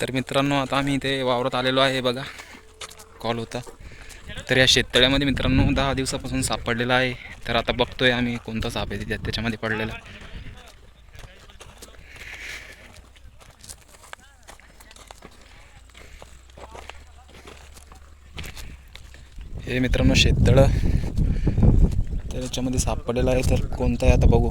तर मित्रांनो आता आम्ही इथे वावरात आलेलो आहे बघा. कॉल होता. तर या शेततळ्यामध्ये मित्रांनो दहा दिवसापासून सापडलेला आहे. तर आता बघतोय आम्ही कोणता साप आहे तिथे त्याच्यामध्ये पडलेला. हे मित्रांनो शेततळं. तर याच्यामध्ये सापडलेलं आहे. तर कोणतं आहे आता बघू.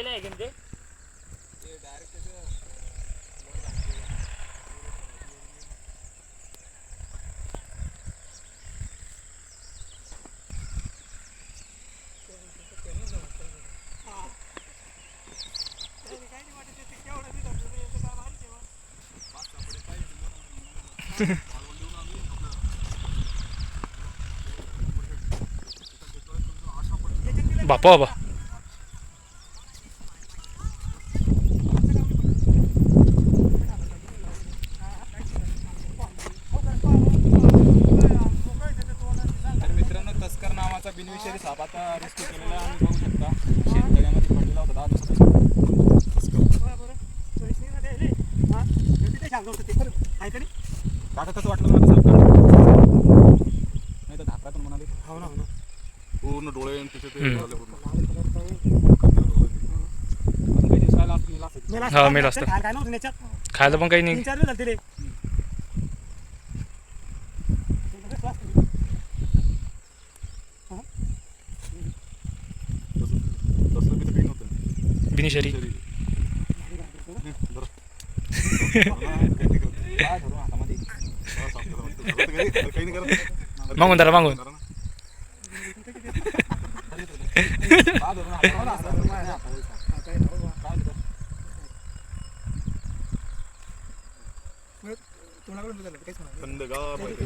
गेले आहे ते बापा बाबा तर मित्रांनो तस्कर बिनविषारी साप आता रेस्क्यू केलेला आहे आम्ही बघू शकता. शेततळ्यामध्ये पडलेला होता दहा काका कसं वाटलं मला नाही तर धाकरातून म्हणाले. पूर्ण डोळे आणि तिचे ते हम्म. झाले पूर्ण. काही दिवस राहिला असं मेला. हा असतं. काय नव्हतं त्याच्यात खायला पण काही नाही. हातामध्ये? काय धरू? थंडगार पाहिजे.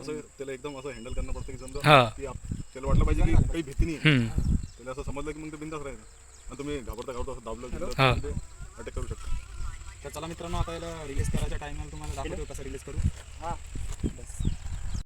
असं त्याला एकदम असं हँडल करणं पडतं की समजा हा की आप- त्याला वाटलं पाहिजे की काही भीती नाही हम्म. त्याला असं समजलं की मग ते बिंदास राहील. आणि तुम्ही घाबरता घाबरता असं दाबलं हा. अटॅक करू शकता. तर चला मित्रांनो आता याला रिलीज करायच्या टायमाला तुम्हाला दाखवतो कसं रिलीज करू. हा. बस.